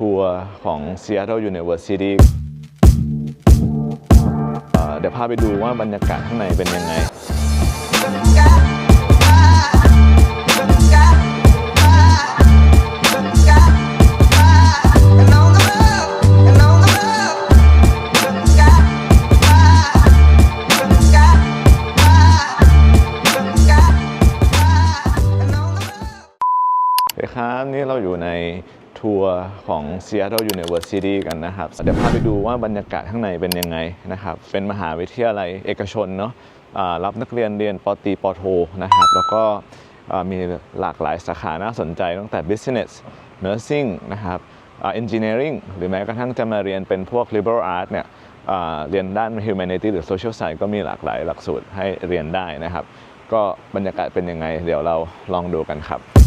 ทัวร์ของ Seattle University เดี๋ยวพาไปดูว่าบรรยากาศข้างในเป็นยังไงครับนี่เราอยู่ใน ทัวร์ของ Seattle University กันนะครับ เดี๋ยวพาไปดูว่าบรรยากาศข้างในเป็นยังไงนะครับ เป็นมหาวิทยาลัยเอกชนเนาะรับนักเรียนเรียนปตีปโทนะครับ แล้วก็มีหลากหลายสาขาน่าสนใจตั้งแต่ business nursing นะครับอ่า engineering หรือแม้กระทั่งจะมาเรียนเป็นพวก liberal art เนี่ยเรียนด้าน humanity หรือ social science ก็มีหลากหลายหลักสูตรให้เรียนได้นะครับ ก็บรรยากาศเป็นยังไง เดี๋ยวเราลองดูกันครับ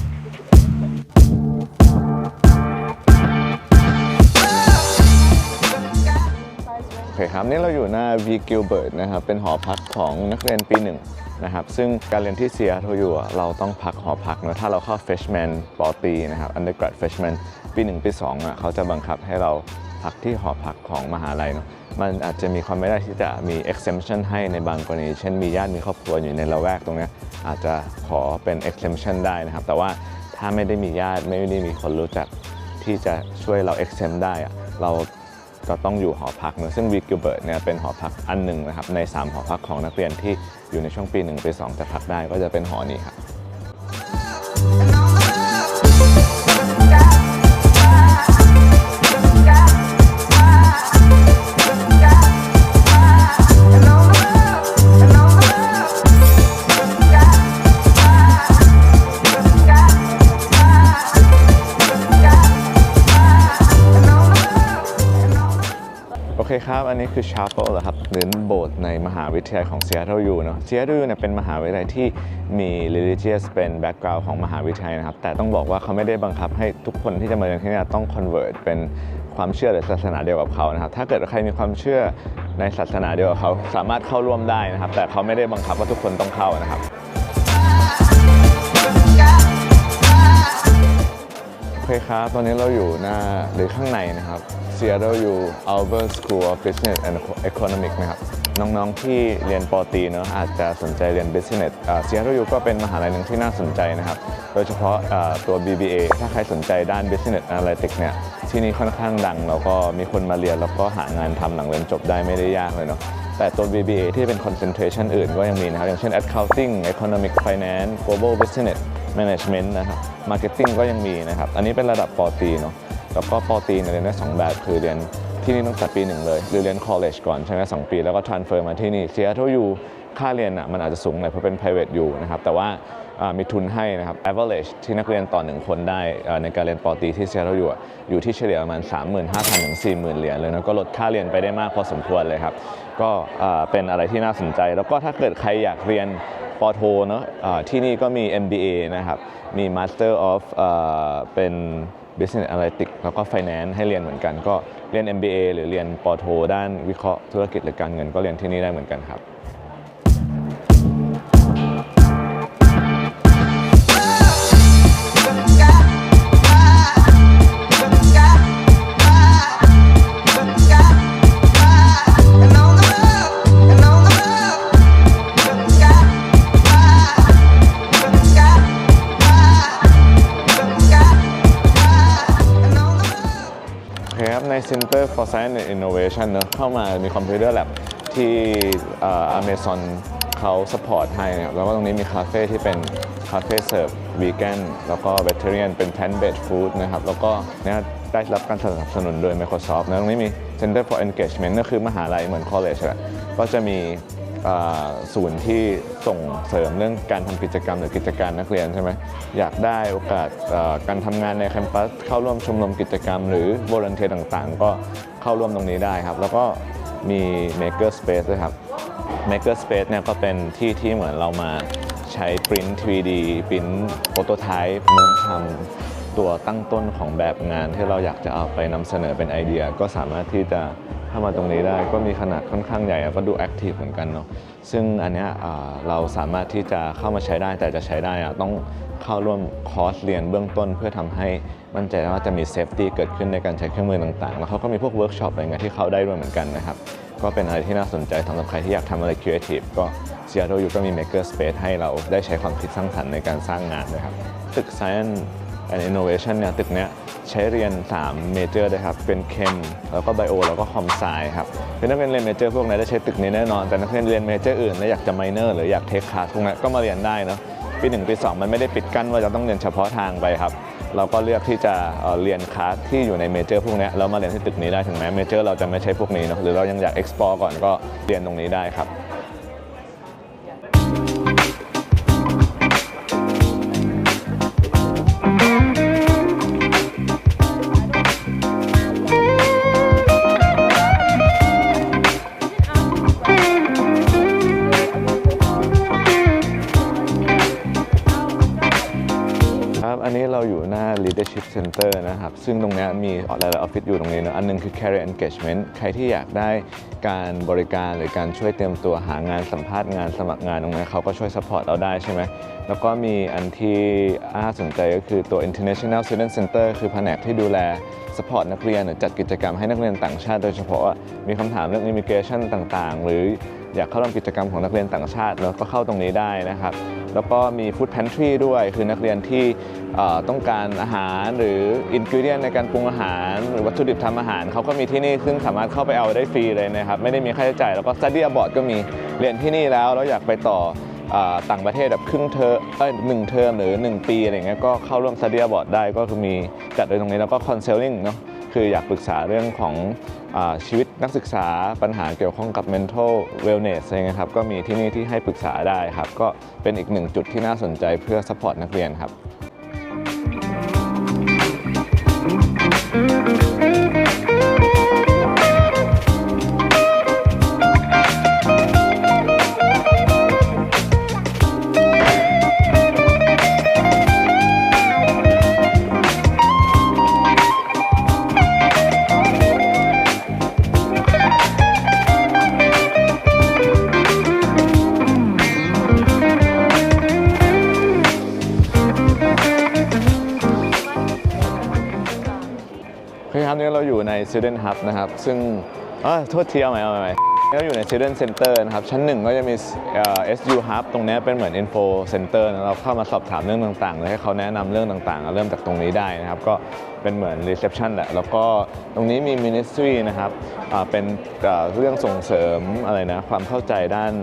อเคครับนี่เราอยู่หน้า V Gilbert นะครับ เป็นหอพักของนักเรียนปีหนึ่งนะครับซึ่งการเรียนที่เซียโทอยู่เราต้องพักหอพักเนอะถ้าเราเข้า freshman ปอตีนะครับ undergrad freshman ปีหนึ่งปีสองอะเขาจะบังคับให้เราพักที่หอพักของมหาลัยเนาะมันอาจจะมีความไม่ได้ที่จะมี exemption ให้ในบางกรณี เช่นมีญาติมีครอบครัวอยู่ในละแวกตรงนี้อาจจะขอเป็น exemption ได้นะครับ แต่ว่าถ้าไม่ได้มีญาติไม่ได้มีคนรู้จักที่จะช่วยเรา exempt ได้อะเรา ก็ต้องอยู่หอพักเนอะซึ่งวิกิวเบิร์ตเนี่ยเป็นหอพักอันหนึ่งนะครับใน 3 หอพักของนักเรียนที่อยู่ในช่วงปี 1 ปี 2 จะพักได้ก็จะเป็นหอนี้ครับ อเคครับอันนี้คือ chapel เหรอครับหรือโบสถ์ในมหาวิทยาลัยของ Seattle U เนอะ Seattle U เนี่ยเป็นมหาวิทยาลัยที่มี religious เป็น background ของมหาวิทยาลัยนะครับ แต่ต้องบอกว่าเขาไม่ได้บังคับให้ทุกคนที่จะมาเรียนที่นี่ต้อง convert เป็นความเชื่อหรือศาสนาเดียวกับเขานะครับ ถ้าเกิดใครมีความเชื่อในศาสนาเดียวกับเขาสามารถเข้าร่วมได้นะครับ แต่เขาไม่ได้บังคับว่าทุกคนต้องเข้านะครับ เคครับตอนนี้เราอยู่หน้าหรือข้างในนะครับ Seattle U Albert School of Business and Economics นะครับ น้องๆที่เรียนปอตีเนอะอาจจะสนใจเรียน Business อ่า Seattle U ก็เป็นมหาลัยหนึ่งที่น่าสนใจนะครับ โดยเฉพาะตัว BBA ถ้าใครสนใจด้าน Business Analytics เนี่ยที่นี่ค่อนข้างดัง แล้วก็มีคนมาเรียน แล้วก็หางานทำหลังเรียนจบได้ไม่ได้ยากเลยเนาะแต่ตัว BBA ที่เป็น concentration อื่นก็ยังมีนะครับ อย่างเช่น Accounting Economic Finance Global Business Management นะครับ Marketing ก็ยังมีนะครับ อันนี้เป็นระดับปอตีเนาะแล้วก็ปอตีเนี่ยเรียนได้สองแบบคือเรียนที่นี่ตั้งแต่ปีหนึ่งเลย หรือเรียน college ก่อนใช่ไหมสองปี แล้วก็ transfer มาที่นี่ Seattle U ค่าเรียนอะมันอาจจะสูงหน่อยเพราะเป็น private U นะครับ แต่ว่ามีทุนให้นะครับ average ที่นักเรียนต่อหนึ่งคนได้ในการเรียนปอตีที่ Seattle U อ่อยู่ที่เฉลี่ยประมาณ 35,000ถึง40,000 เหรียญเลยนะก็ลดค่าเรียนไปได้มากพอสมควรเลยครับ ก็เป็นอะไรที่น่าสนใจ แล้วก็ถ้าเกิดใครอยากเรียนป อโทเนาะะที่นี่ก็มี MBA นะครับ มี Master of อ่าเป็น Business Analytics แล้วก็ Finance ให้เรียนเหมือนกัน ก็เรียน MBA หรือเรียนปอโทด้านวิเคราะห์ธุรกิจหรือการเงินก็เรียนที่นี่ได้เหมือนกันครับ Science and Innovation เนอะเข้ามามีคอมพิวเตอร์แลบที่อ่อ Amazon เขาสปอร์ตให้นะครับแล้วก็ตรงนี้มีคาเฟ่ที่เป็นคาเฟ่เสิร์ฟวีแกนแล้วก็ vegetarian เป็น plant based food นะครับ แล้วก็เนี่ยได้รับการสนับสนุนโดย Microsoft นะตรงนี้มี Center for Engagement ก็คือมหาลัยเหมือน college แหละก็จะมี ศูนย์ที่ส่งเสริมเรื่องการทำกิจกรรมหรือกิจการนักเรียนใช่ไหมอยากได้โอกาสการทำงานในแคมปัสเข้าร่วมชมรมกิจกรรม หรือ volunteer ต่างๆ ก็เข้าร่วมตรงนี้ได้ครับ แล้วก็มี maker space ด้วยครับ maker space เนี่ยก็เป็นที่ที่เหมือนเรามาใช้ print 3D print prototype เนอทำตัวตั้งต้นของแบบงานที่เราอยากจะเอาไปนำเสนอเป็นไอเดีย ก็สามารถที่จะ เข้ามาตรงนี้ได้ก็มีขนาดค่อนข้างใหญ่แล้วก็ดูแอคทีฟเหมือนกันเนาะซึ่งอันเนี้ยเราสามารถที่จะเข้ามาใช้ได้แต่จะใช้ได้อะต้องเข้าร่วมคอร์สเรียนเบื้องต้น เพื่อทำให้มั่นใจว่าจะมีเซฟตี้เกิดขึ้นในการใช้เครื่องมือต่างๆ แล้วเขาก็มีพวกเวิร์กช็อปอะไรเงี้ยที่เข้าได้ด้วยเหมือนกันนะครับก็เป็นอะไรที่น่าสนใจสำหรับใครที่อยากทำอะไรครีเอทีฟก็ Seattle U ก็มี Maker Space ให้เราได้ใช้ความคิดสร้างสรรค์ในการสร้างงานนะครับ ตึก Science and Innovation เนี่ยตึกเนี้ยใช้เรียน3เมเจอร์เลยครับ เป็นเคมแล้วก็ไบโอแล้วก็คอมไซครับคือนักเรียนเรียนเมเจอร์พวกนี้ได้ใช้ตึกนี้แน่นอน แต่นักเรียนเรียนเมเจอร์อื่นแล้วอยากจะไมเนอร์หรืออยากเทคคลาสพวกนี้ก็มาเรียนได้เนาะปี1ปี2 มันไม่ได้ปิดกั้นว่าจะต้องเรียนเฉพาะทางไปครับเราก็เลือกที่จะเเรียนคลาสที่อยู่ในเมเจอร์พวกนี้แล้วมาเรียนที่ตึกนี้ได้ถึงแม้เมเจอร์เราจะไม่ใช่พวกนี้เนาะหรือเรายังอยาก explore ก่อนก็เรียนตรงนี้ได้ครับ อันนี้เราอยู่หน้า leadership center นะครับ ซึ่งตรงนี้มีหลายๆออฟฟิศอยู่ตรงนี้นะอันหนึงคือ career engagement ใครที่อยากได้การบริการหรือการช่วยเตรียมตัวหางานสัมภาษณ์งานสมัครงานตรงนี้เขาก็ช่วย support เราได้ใช่ไหมแล้วก็มีอันที่น่าสนใจก็คือตัว international student center คือแผนกที่ดูแล support นักเรียนหรือจัดกิจกรรมให้นักเรียนต่างชาติ โดยเฉพาะว่ามีคำถามเรื่อง immigration ต่างๆ หรือ อยากเข้าร่วมกิจกรรมของนักเรียนต่างชาติแล้วก็เข้าตรงนี้ได้นะครับ แล้วก็มี food pantry ด้วย คือนักเรียนที่ต้องการอาหารหรือ ingredient ในการปรุงอาหาร หรือวัตถุดิบทำอาหาร เขาก็มีที่นี่ซึ่งสามารถเข้าไปเอาได้ฟรีเลยนะครับ ไม่ได้มีค่าใช้จ่ายแล้วก็ study abroad ก็มีเรียนที่นี่แล้วแล้วอยากไปต่ออต่างประเทศแบบครึ่งเทอมเอ้ยหนึ่งเทอมหรือ 1 ปีอะไรเงี้ยก็เข้าร่วม study abroad ได้ก็คือมีจัดโดยตรงนี้แล้วก็ counseling เนาะ คืออยากปรึกษาเรื่องของอชีวิตนักศึกษาปัญหาเกี่ยวข้องกับ mental wellness อะไรเงี้ยครับก็มีที่นี่ที่ให้ปรึกษาได้ครับ ก็เป็นอีกหนึ่งจุดที่น่าสนใจเพื่อ support นักเรียนครับ Student Hub นะครับ ซึ่งเอยโทษทีเอาใหม่เอาใหม่เอาใหม่เราอยู่ใน Student Center นะครับ ชั้นหนึ่งก็จะมี SU Hub ตรงนี้เป็นเหมือน Info Center นะเราเข้ามาสอบถามเรื่องต่างๆเลยให้เขาแนะนำเรื่องต่างๆ เริ่มจากตรงนี้ได้นะครับก็ เป็นเหมือน Reception แหละ แล้วก็ตรงนี้มี Ministry นะครับเป็นเรื่องส่งเสริมอะไรนะความเข้าใจด้าน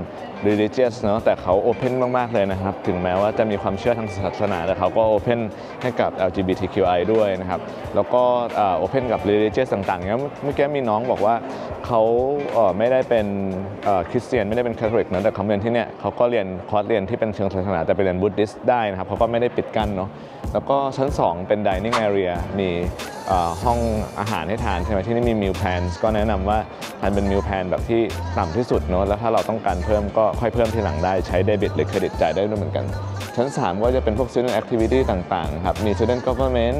religious เนอะแต่เขา open มาก ๆ เลยนะครับ ถึงแม้ว่าจะมีความเชื่อทางศาสนา แต่เขาก็ open ให้กับ LGBTQI ด้วยนะครับ แล้วก็อ่า open กับ religious ต่างๆเนี้ยเมื่อกี้มีน้องบอกว่าเขาเไม่ได้เป็นคริสเตียน ไม่ได้เป็นคาทอลิกนะแต่เขาเรียนที่เนี่ยเขาก็เรียนคอร์สเรียนที่เป็นเชิงศาสนา แต่ไปเรียนบุตติสได้นะครับเขาก็ไม่ได้ปิดกั้นเนาะแล้วก็ชั้น 2 เป็น dining area มีห้องอาหารให้ทานใช่ไหมที่นี่มีมิลแพนก็แนะนำว่าทานเป็นมิลแพนแบบที่ต่ำที่สุดเนาะแล้วถ้าเราต้องการเพิ่มก็ค่อยเพิ่มทีหลังได้ใช้เดบิตหรือเครดิตจ่ายได้ด้วยเหมือนกัน ชั้น 3 ก็จะเป็นพวก student activity ต่างๆครับมี student government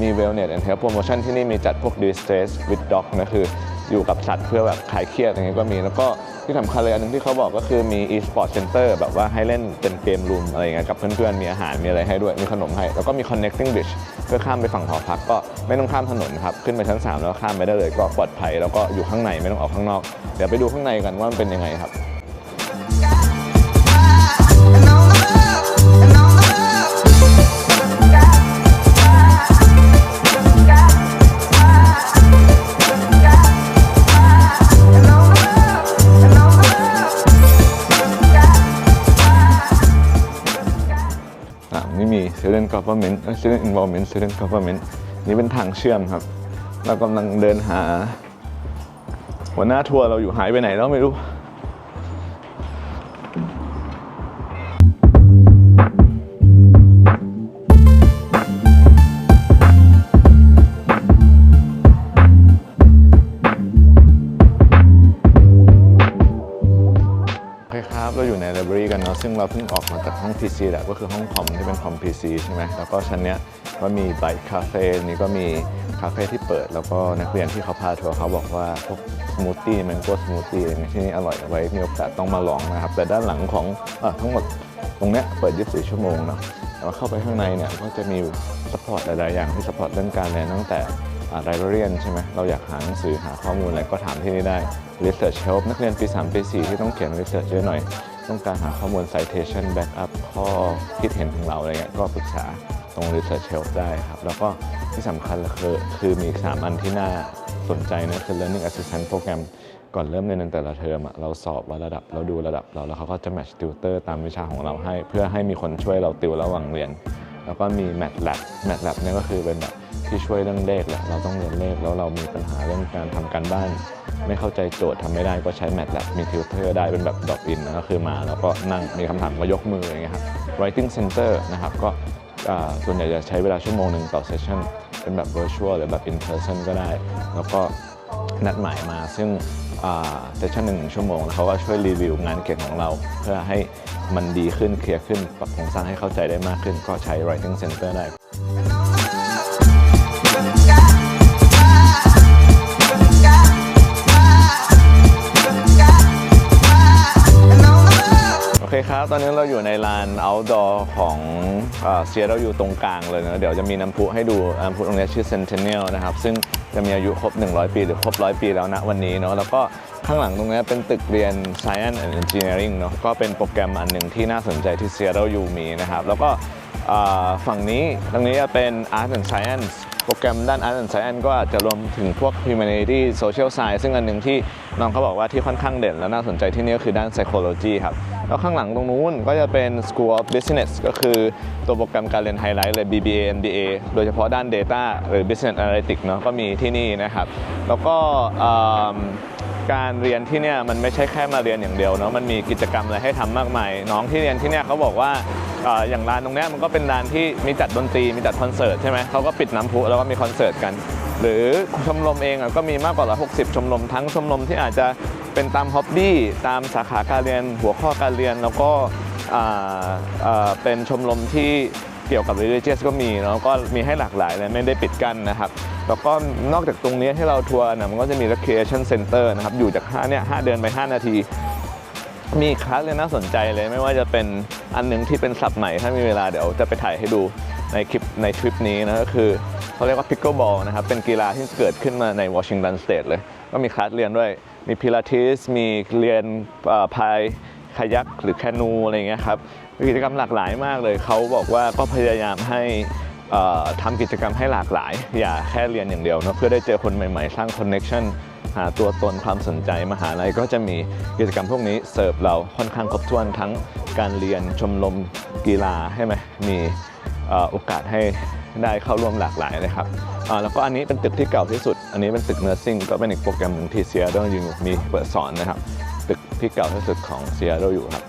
มี wellness and health promotion ที่นี่มีจัดพวก distress with dog นะคือ อยู่กับสัตว์เพื่อแบบคลายเครียดอย่างเงี้ยก็มี แล้วก็ที่สำคัญเลยอันหนึงที่เขาบอกก็คือมี e-sport center แบบว่าให้เล่นเป็นเกมรูมอะไรเงี้ยกับเพื่อนๆ มีอาหารมีอะไรให้ด้วย มีขนมให้ แล้วก็มี connecting bridge เพื่อข้ามไปฝั่งหอพักก็ไม่ต้องข้ามถนนครับ ขึ้นไปชั้น 3 แล้วข้ามไปได้เลยก็ปลอดภัย แล้วก็อยู่ข้างในไม่ต้องออกข้างนอก เดี๋ยวไปดูข้างในกันว่ามันเป็นยังไงครับ student government Student Involvement student government นี่เป็นทางเชื่อมครับ เรากำลังเดินหา หัวหน้าทัวร์เราอยู่หายไปไหนแล้วไม่รู้ เราเพิ่งออกมาจากห้อง PC แหละก็คือห้องคอมที่เป็นคอม PC ใช่ไหมแล้วก็ชั้นเนี้ยก็มีไบค์คาเฟ่นี่ก็มีคาเฟ่ที่เปิด แล้วก็นักเรียนที่เขาพาทัวร์เขาบอกว่าพวกสมูทตี้มงโก้สมูทตี้อะไรเงี้ยที่นี่อร่อยไว้มีโอกาสต้องมาลองนะครับ แต่ด้านหลังของอทั้งหมดตรงเนี้ยเปิด 24 ชั่วโมงเนาะแต่ว่าเข้าไปข้างในเนี่ยก็จะมีสปอร์ตหลาย ๆ อย่างที่สปอร์ตเรื่องการเรียนตั้งแต่ไลบรารีนใช่ไหมเราอยากหาหนังสือหาข้อมูลอะไรก็ถามที่นี่ได้ Research Help นักเรียนปี 3 ปี 4 ที่ต้องเขียน Research เยอะหน่อย ต้องการหาข้อมูล citation backup ข้อคิดเห็นของเราอะไรเงี้ยก็ปรึกษาตรง Research Help ได้ครับ แล้วก็ที่สำคัญเลยคือคือมีอีก 3 อันที่น่าสนใจนะคือ Learning Assistant Program ก่อนเริ่มเรียนแต่ละเทอมเราสอบว่าระดับเราดูระดับเรา แล้วเขาก็จะ match tutor ตามวิชาของเราให้ เพื่อให้มีคนช่วยเราติวระหว่างเรียน แล้วก็มี MATLAB MATLAB เนี่ยก็คือเป็นแบบที่ช่วยเรื่องเลขแหละเราต้องเรียนเลขแล้วเรามีปัญหาเรื่องการทำการบ้าน ไม่เข้าใจโจทย์ทำไม่ได้ก็ใช้ MATLAB มีทิวเตอร์ได้เป็นแบบดรอปอินนะก็คือมา แล้วก็นั่งมีคำถามก็ยกมืออย่างเงี้ยครับ Writing Center นะครับก็ส่วนใหญ่จะใช้เวลาชั่วโมงหนึ่งต่อเซสชั่นเป็นแบบ virtual หรือแบบ in person ก็ได้ แล้วก็นัดหมายมาซึ่งเซสชั่นหนึ่งชั่วโมงแล้วเขาก็ช่วยรีวิวงานเขียนของเรา เพื่อให้มันดีขึ้นเคลียร์ขึ้นปรับโครงสร้างให้เข้าใจได้มากขึ้น ก็ใช้ Writing Center ได้ ครับ ตอนนี้เราอยู่ในลาน outdoor ของเซียเราอยู่ตรงกลางเลยนะเดี๋ยวจะมีน้ำพุให้ดูน้ำพุตรงนี้ชื่อ Centennial นะครับ ซึ่งจะมีอายุครบ 100 ปี หรือครบ 100 ปีแล้วนะวันนี้เนาะแล้วก็ข้างหลังตรงนี้เป็นตึกเรียน Science and Engineering เนาะก็เป็นโปรแกรมอันหนึ่งที่น่าสนใจที่เซียเราอยู่มีนะครับ แล้วก็ฝั่งนี้ตรงนี้จะเป็น Art and Science โปรแกรมด้าน Art and Science ก็อาจจะรวมถึงพวก Humanity Social Science ซึ่งอันหนึ่งที่น้องเขาบอกว่าที่ค่อนข้างเด่นและน่าสนใจที่นี่ก็คือด้าน Psychology ครับ แล้วข้างหลังตรงนู้นก็จะเป็น School of Business ก็คือตัวโปรแกรมการเรียนไฮไลท์เลย BBA MBA โดยเฉพาะด้าน Data หรือ Business Analytics เนาะก็มีที่นี่นะครับ แล้วก็การเรียนที่เนี่ยมันไม่ใช่แค่มาเรียนอย่างเดียวเนาะมันมีกิจกรรมอะไรให้ทำมากมาย น้องที่เรียนที่เนี่ยเขาบอกว่าอย่างร้านตรงนี้มันก็เป็นร้านที่มีจัดดนตรีมีจัดคอนเสิร์ตใช่ไหมเขาก็ปิดน้ำพุแล้วก็มีคอนเสิร์ตกัน หรือชมรมเองก็มีมากกว่า 160 ชมรมทั้งชมรมที่อาจจะ เป็นตามฮ็อบบี้ตามสาขาการเรียนหัวข้อการเรียนแล้วก็เป็นชมรมที่เกี่ยวกับ religious ก็มีเนาะก็มีให้หลากหลายเลยไม่ได้ปิดกั้นนะครับ แล้วก็นอกจากตรงนี้ที่เราทัวร์นะมันก็จะมี recreation center นะครับ อยู่จาก5เนี่ย5เดินไป 5 นาที มีคลาสเลยน่าสนใจเลย ไม่ว่าจะเป็นอันหนึงที่เป็นศัพท์ใหม่ ถ้ามีเวลาเดี๋ยวจะไปถ่ายให้ดูในคลิปในทริปนี้นะก็คือเขาเรียกว่า pickleball นะครับ เป็นกีฬาที่เกิดขึ้นมาในวอชิงตันสเตทเลย ก็มีคลาสเรียนด้วย มีพิลาทิส มีเรียนพายคายักหรือแคนูอะไรเงี้ยครับกิจกรรมหลากหลายมากเลย เขาบอกว่าก็พยายามให้เอ่อทำกิจกรรมให้หลากหลาย อย่าแค่เรียนอย่างเดียวนะเพื่อได้เจอคนใหม่ๆ สร้างคอนเน็ชันหาตัวตนความสนใจมหาลัยก็จะมีกิจกรรมพวกนี้เสิร์ฟเราค่อนข้างครบถ้วนทั้งการเรียนชมรมกีฬาให้ไหมมีโอกาสให้ ได้เข้าร่วมหลากหลายเลยครับอ่าแล้วก็อันนี้เป็นตึกที่เก่าที่สุด อันนี้เป็นตึกเนอร์ซิ่งก็เป็นอีกโปรแกรมหนึ่งที่เซียโดอยู่มีเปิดสอนนะครับตึกที่เก่าที่สุดของเซียโดอยู่ครับ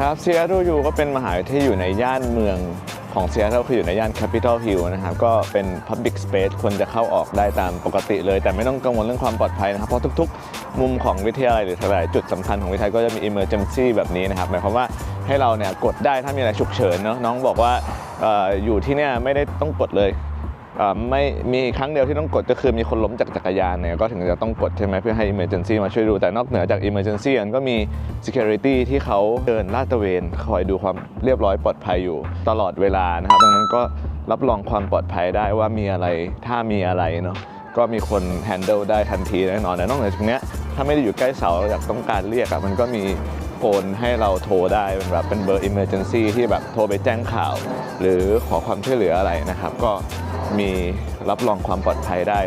ครับเซีแอตเทิลยูก็เป็นมหาวิทยาลัยที่อยู่ในย่านเมือง ของซีแอตเทิลคืออยู่ในย่านแคปิตอลฮิลนะครับก็เป็น Public Space คนจะเข้าออกได้ตามปกติเลย แต่ไม่ต้องกังวลเรื่องความปลอดภัยนะครับ เพราะทุกๆ มุมของวิทยาลัยหรือหลายจุดสำคัญของวิทยาลัยก็จะมี Emergency แบบนี้นะครับหมายความว่าให้เราเนี่ยกดได้ถ้ามีอะไรฉุกเฉินเนาะน้องบอกว่าอออยู่ที่เนี่ยไม่ได้ต้องกดเลย ไม่มีครั้งเดียวที่ต้องกดก็คือมีคนล้มจากจักรยานเนี่ยก็ถึงจะต้องกดใช่ไหมเพื่อให้ emergency มาช่วยดู แต่นอกเหนือจาก emergency ก็มี security ที่เขาเดินลาดตระเวนคอยดูความเรียบร้อยปลอดภัยอยู่ตลอดเวลานะครับดังนั้นก็รับรองความปลอดภัยได้ว่ามีอะไรถ้ามีอะไรเนาะก็มีคน handle ได้ทันทีแน่นอนแต่นอกเหนือจากเนี้ยถ้าไม่ได้อยู่ใกล้เสาอยากต้องการเรียกอะมันก็มีโฟนให้เราโทรได้เป็นแบบเป็นเบอร์ emergency ที่แบบโทรไปแจ้งข่าว หรือขอความช่วยเหลืออะไรนะครับ ก็ มีรับรองความปลอดภัยได้